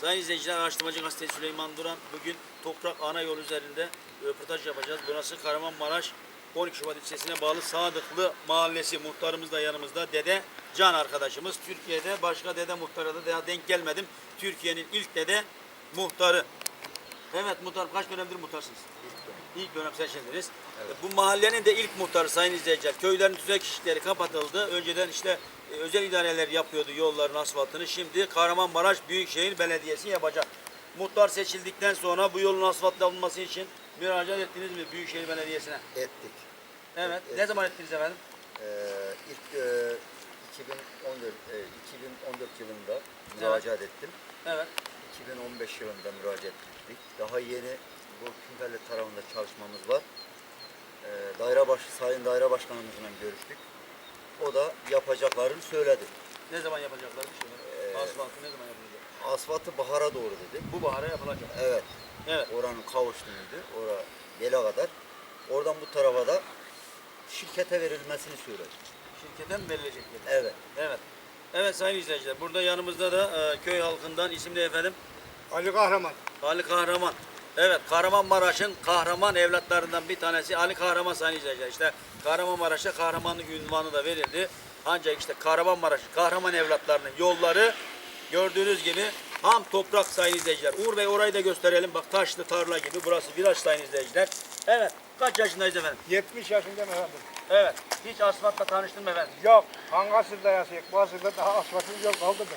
Sayın izleyiciler, Araştırmacı Gazetesi Süleyman Duran bugün Toprak Ana Yol üzerinde röportaj yapacağız. Burası Kahramanmaraş 12 Şubat ilçesine bağlı Sadıklı Mahallesi. Muhtarımız da yanımızda. Dede Can arkadaşımız. Türkiye'de başka dede muhtara da daha denk gelmedim. Türkiye'nin ilk dede muhtarı. Evet muhtar kaç dönemdir muhtarsınız? İlk dönem seçildiniz. Bu mahallenin de ilk muhtarı sayın izleyiciler. Köylerin tüzek işleri kapatıldı. Önceden işte e, özel idareler yapıyordu yolların asfaltını. Şimdi Kahramanmaraş Büyükşehir Belediyesi yapacak. Muhtar seçildikten sonra bu yolun asfaltlanması için müracaat ettiniz mi Büyükşehir Belediyesi'ne? ettik. Evet. Ne zaman ettiniz efendim? Ee, ilk e, 2014, e, 2014 yılında müracaat ettim. Evet. 2015 yılında müracaat ettik. Daha yeni bu Künfelli tarafında çalışmamız var. Ee, daire baş, Sayın Daire Başkanımızla görüştük. O da yapacaklarını söyledi. Ne zaman yapacaklar bir şeyler? Ee, Asfaltı ne zaman yapılacak? Asfaltı bahara doğru dedi. Bu bahara yapılacak. Evet. Evet. Oranın kavuştuğuydu. Ora yele kadar. Oradan bu tarafa da şirkete verilmesini söyledi. Şirkete mi verilecek? dedi? Evet. Evet. Evet sayın izleyiciler. Burada yanımızda da e, köy halkından isimli efendim Ali Kahraman. Ali Kahraman. Evet Kahramanmaraş'ın kahraman evlatlarından bir tanesi Ali Kahraman izleyiciler. İşte Kahramanmaraş'a kahramanlık ünvanı da verildi. Ancak işte Kahramanmaraş kahraman evlatlarının yolları gördüğünüz gibi ham toprak sayın izleyiciler. Uğur Bey orayı da gösterelim. Bak taşlı tarla gibi burası viraj sayın izleyiciler. Evet. Kaç yaşındayız efendim? 70 yaşındayım efendim. Evet. Hiç asfaltla tanıştın mı efendim? Yok. Hangasır'da yaşayık. Bazıda daha asfaltsız yol kaldı mı?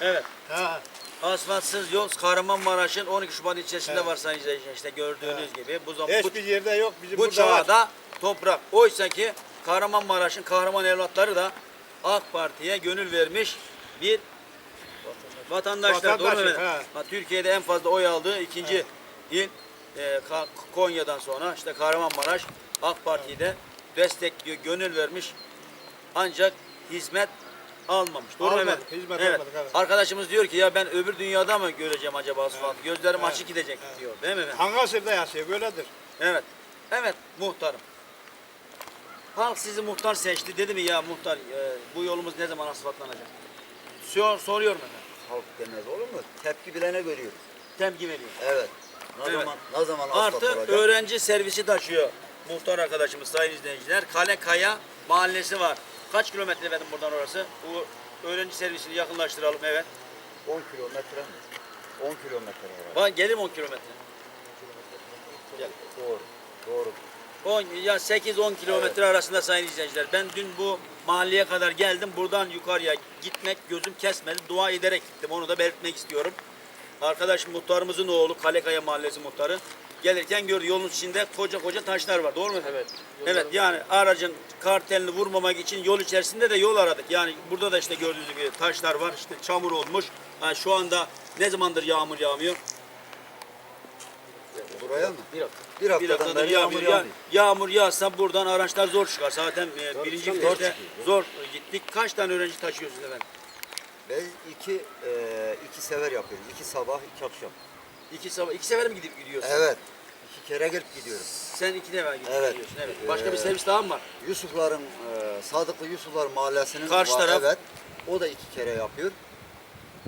Evet. Ha. Asfaltsız yol Kahramanmaraş'ın 12 Şubat ilçesinde var sayın izleyiciler. İşte gördüğünüz gibi. Bu zaman bu, Hiçbir yerde yok. Bizim bu burada var. çağda toprak. Oysa ki Kahramanmaraş'ın kahraman evlatları da AK Parti'ye gönül vermiş bir vatandaşlar. Doğru mu Türkiye'de en fazla oy aldığı ikinci il e, Konya'dan sonra işte Kahramanmaraş AK Parti'yi de destekliyor, gönül vermiş. Ancak hizmet almamış. Doğru mu Almadık, efendim? hizmet evet. almadık, evet. Arkadaşımız diyor ki ya ben öbür dünyada mı göreceğim acaba asfaltı? Gözlerim Evet, açık gidecek evet. diyor. Değil mi efendim? Hangasır'da yaşıyor. Böyledir. Evet. Evet muhtarım. Halk sizi muhtar seçti. Dedi mi ya muhtar e, bu yolumuz ne zaman asfaltlanacak? Sor, soruyorum efendim. Halk demez olur mu? Tepki bilene görüyoruz. Tepki veriyor. Evet. Ne Evet. zaman ne zaman asfalt Artı olacak? öğrenci servisi taşıyor muhtar arkadaşımız sayın izleyiciler. Kale Kaya mahallesi var. Kaç kilometre efendim buradan orası? Bu öğrenci servisini yakınlaştıralım evet. 10 kilometre mi? 10 kilometre herhalde. Bak gelir mi 10 kilometre? Gel. Doğru. Doğru. 10 ya 8-10 kilometre arasında sayın izleyiciler. Ben dün bu mahalleye kadar geldim. Buradan yukarıya gitmek gözüm kesmedi. Dua ederek gittim. Onu da belirtmek istiyorum. Arkadaş muhtarımızın oğlu Kalekaya Mahallesi muhtarı gelirken gördü yolun içinde koca koca taşlar var. Doğru mu? Evet. Evet yani aracın kartelini vurmamak için yol içerisinde de yol aradık. Yani burada da işte gördüğünüz gibi taşlar var. İşte çamur olmuş. Ha, şu anda ne zamandır yağmur yağmıyor? Buraya mı? Bir hafta. Bir Bir haftadan beri yağmur, yağmur yağmur yağsa buradan araçlar zor çıkar. Zaten e, Zor birinci Zor zor, gittik. Kaç tane öğrenci taşıyorsunuz efendim? Ben iki, e, iki sefer yapıyorum. İki sabah, iki akşam. İki, sabah, iki sefer mi gidip gidiyorsun? Evet. İki kere gelip gidiyorum. Sen iki defa gidip Evet. gidiyorsun. Evet. Başka bir Ee, servis daha mı var? Yusufların, e, Sadıklı Yusuflar Mahallesi'nin Karşı var, taraf. Evet. O da iki kere yapıyor.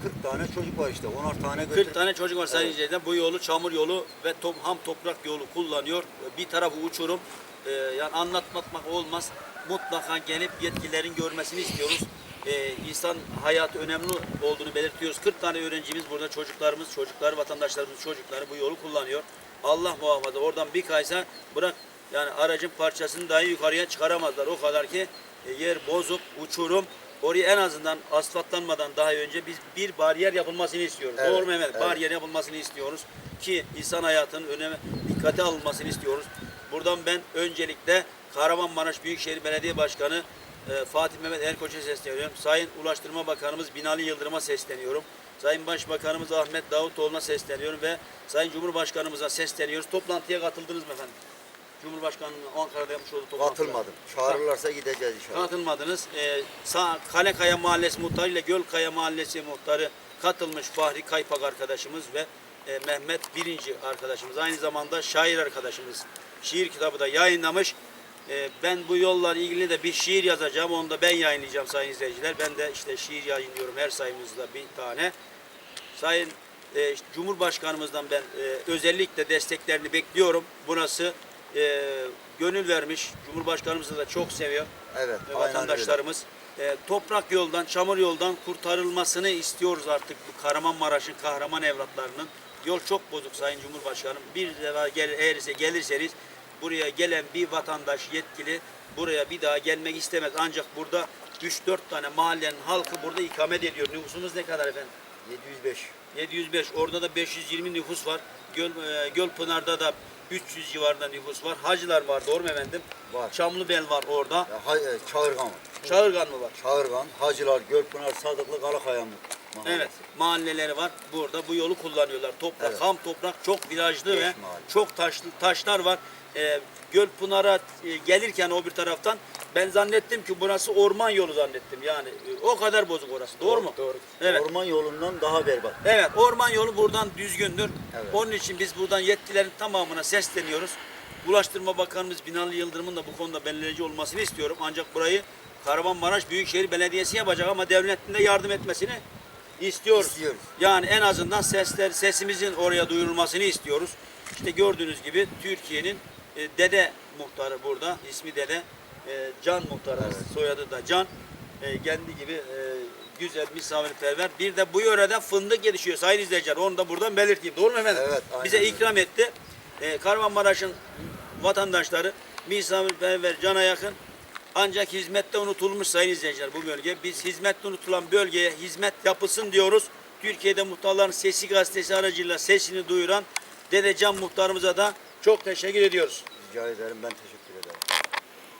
40 tane çocuk var işte. 10'ar tane 40 götür. tane çocuk var sayın Evet. izleyiciler. Bu yolu çamur yolu ve top, ham toprak yolu kullanıyor. Bir tarafı uçurum. Ee, yani anlatmak olmaz. Mutlaka gelip yetkililerin görmesini istiyoruz. Ee, insan hayatı önemli olduğunu belirtiyoruz. 40 tane öğrencimiz burada çocuklarımız, çocuklar, vatandaşlarımız çocukları bu yolu kullanıyor. Allah muhafaza oradan bir kaysa bırak yani aracın parçasını dahi yukarıya çıkaramazlar. O kadar ki e, yer bozuk, uçurum. Oraya en azından asfaltlanmadan daha önce biz bir bariyer yapılmasını istiyoruz. Evet, Doğru mu Mehmet? evet. Bariyer yapılmasını istiyoruz ki insan hayatının önemi dikkate alınmasını istiyoruz. Buradan ben öncelikle Kahramanmaraş Büyükşehir Belediye Başkanı e, Fatih Mehmet Erkoç'a sesleniyorum. Sayın Ulaştırma Bakanımız Binali Yıldırım'a sesleniyorum. Sayın Başbakanımız Ahmet Davutoğlu'na sesleniyorum ve Sayın Cumhurbaşkanımıza sesleniyoruz. Toplantıya katıldınız mı efendim? Cumhurbaşkanı'nın Ankara'da yapmış olduğu toplantıya. Katılmadım. Çağırırlarsa gideceğiz inşallah. Katılmadınız. Ee, Sağ, Kalekaya Mahallesi muhtarı ile Gölkaya Mahallesi muhtarı katılmış Fahri Kaypak arkadaşımız ve e, Mehmet Birinci arkadaşımız. Aynı zamanda şair arkadaşımız. Şiir kitabı da yayınlamış. Ee, ben bu yollarla ilgili de bir şiir yazacağım. Onu da ben yayınlayacağım sayın izleyiciler. Ben de işte şiir yayınlıyorum her sayımızda bir tane. Sayın e, Cumhurbaşkanımızdan ben e, özellikle desteklerini bekliyorum. Burası e, gönül vermiş. Cumhurbaşkanımızı da çok seviyor Evet, e, vatandaşlarımız. E, toprak yoldan, çamur yoldan kurtarılmasını istiyoruz artık bu Kahramanmaraş'ın kahraman evlatlarının. Yol çok bozuk Sayın Cumhurbaşkanım. Bir defa gel, eğer ise gelirseniz buraya gelen bir vatandaş yetkili buraya bir daha gelmek istemez. Ancak burada 3-4 tane mahallenin halkı burada ikamet ediyor. Nüfusumuz ne kadar efendim? 705. 705. Orada da 520 nüfus var. Göl, e, Gölpınar'da da 300 civarında nüfus var. Hacılar var doğru mu efendim? Var. Çamlıbel var orada. Ya, hay, e, Çağırgan var. Çağırgan mı var? Çağırgan, Hacılar, Gölpınar, Sadıklı, Kalakaya mahallesi. Evet. Mahalleleri var. Burada bu yolu kullanıyorlar. Toprak, Evet. ham toprak çok virajlı Beş ve mahalle. çok taşlı taşlar var. Ee, Gölpınar'a e, gelirken o bir taraftan ben zannettim ki burası orman yolu zannettim. Yani e, o kadar bozuk orası. Doğru, mu? Doğru. Evet. Orman yolundan daha berbat. Evet, orman yolu buradan düzgündür. Evet. Onun için biz buradan yetkilerin tamamına sesleniyoruz. Ulaştırma Bakanımız Binali Yıldırım'ın da bu konuda belirleyici olmasını istiyorum. Ancak burayı Kahramanmaraş Büyükşehir Belediyesi yapacak ama devletin de yardım etmesini istiyoruz. İstiyoruz. Yani en azından sesler sesimizin oraya duyurulmasını istiyoruz. İşte gördüğünüz gibi Türkiye'nin e, dede muhtarı burada. ismi dede. E, Can muhtarımız. Soyadı da Can. E, kendi gibi e, güzel misafirperver. Bir de bu yörede fındık yetişiyor sayın izleyiciler. Onu da buradan belirteyim. Doğru mu efendim? Evet, Bize öyle. ikram etti. E, Kahramanmaraş'ın vatandaşları misafirperver, cana yakın ancak hizmette unutulmuş sayın izleyiciler bu bölge. Biz hizmette unutulan bölgeye hizmet yapılsın diyoruz. Türkiye'de Muhtarların Sesi gazetesi aracıyla sesini duyuran Dede Can muhtarımıza da çok teşekkür ediyoruz. Rica ederim, ben teşekkür ederim.